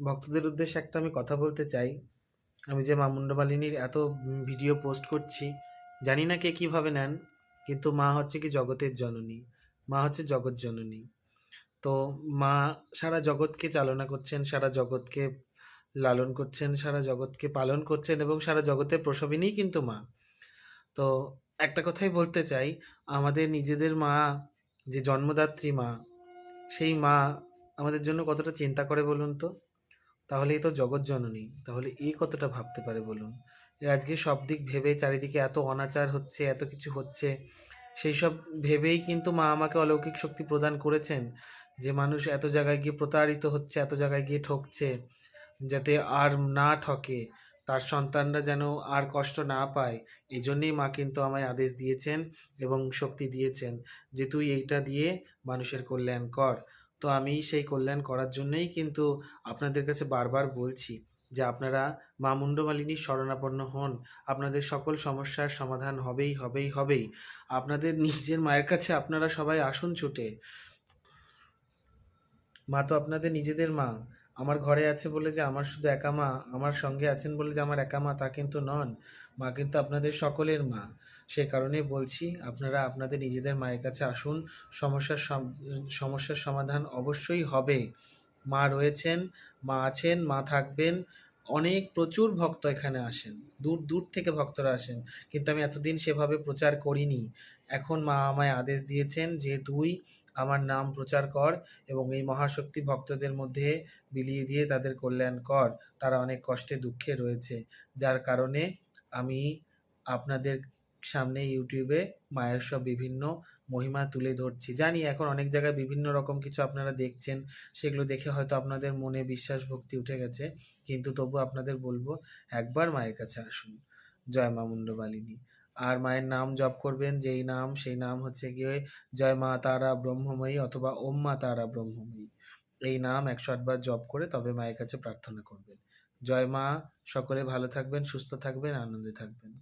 ভক্তদের উদ্দেশ্যে একটা আমি কথা বলতে চাই। আমি যে মা মুন্ডমালিনীর এত ভিডিও পোস্ট করছি, জানি না কে কীভাবে নেন, কিন্তু মা হচ্ছে কি জগতের জননী। মা হচ্ছে জগৎ জননী। তো মা সারা জগৎকে চালনা করছেন, সারা জগৎকে লালন করছেন, সারা জগৎকে পালন করছেন এবং সারা জগতের প্রসবিনীই কিন্তু মা। তো একটা কথাই বলতে চাই, আমাদের নিজেদের মা, যে জন্মদাত্রী মা, সেই মা আমাদের জন্য কতটা চিন্তা করে বলুন তো? তাহলেই তো জগৎ জননী। তাহলে এই কতটা ভাবতে পারে বলুন? এ আজকে সব দিক ভেবে চারিদিকে এত অনাচার হচ্ছে, এত কিছু হচ্ছে, সেই সব ভেবেই কিন্তু মা আমাকে অলৌকিক শক্তি প্রদান করেছেন যে মানুষ এত জায়গায় গিয়ে প্রতারিত হচ্ছে, এত জায়গায় গিয়ে ঠকছে যাতে আর না ঠকে, তার সন্তানরা যেন আর কষ্ট না পায়। এই জন্যেই মা কিন্তু আমায় আদেশ দিয়েছেন এবং শক্তি দিয়েছেন যে তুই এইটা দিয়ে মানুষের কল্যাণ কর। তো আমি সেই কল্যাণ করার জন্যই কিন্তু আপনাদের কাছে বারবার বলছি যে আপনারা মা মুন্ডমালিনীর শরণাপন্ন হন। আপনাদের সকল সমস্যার সমাধান হবেই হবেই হবেই। আপনাদের নিজের মায়ের কাছে আপনারা সবাই আসুন ছুটে। মা তো আপনাদের নিজেদের মা। আমার ঘরে আছে বলে যে আমার শুধু একা মা, আমার সঙ্গে আছেন বলে যে আমার একা মা তা কিন্তু নন। মা কিন্তু আপনাদের সকলের মা। সে কারণেই বলছি, আপনারা আপনাদের নিজেদের মায়ের কাছে আসুন। সমস্যার সমস্যার সমাধান অবশ্যই হবে। মা রয়েছেন, মা আছেন, মা থাকবেন। অনেক প্রচুর ভক্ত এখানে আসেন। দূর দূর থেকে ভক্তরা আসেন। কিন্তু আমি এতদিন সেভাবে প্রচার করিনি। এখন মা আমায় আদেশ দিয়েছেন যে তুই আমার নাম প্রচার কর এবং এই মহাশক্তি ভক্তদের মধ্যে বিলিয়ে দিয়ে তাদের কল্যাণ কর। তারা অনেক কষ্টে দুঃখে রয়েছে। যার কারণে আমি আপনাদের সামনে ইউটিউবে মায়ের সব বিভিন্ন মহিমা তুলে ধরছি। জানি এখন অনেক জায়গায় বিভিন্ন রকম কিছু আপনারা দেখছেন। সেগুলো দেখে হয়তো আপনাদের মনে বিশ্বাস ভক্তি উঠে গেছে। কিন্তু তবু আপনাদের বলব, একবার মায়ের কাছে আসুন। জয় মা মুন্ডমালিনী আর মায়ের নাম জপ করবেন, যেই নাম, সেই নাম হচ্ছে গিয়ে জয় মা তারা ব্রহ্মময়ী অথবা ওম মা তারা ব্রহ্মময়ী। এই নাম একশো আটবার জপ করে তবে মায়ের কাছে প্রার্থনা করবেন। জয় মা, সকলে ভালো থাকবেন, সুস্থ থাকবেন, আনন্দে থাকবেন।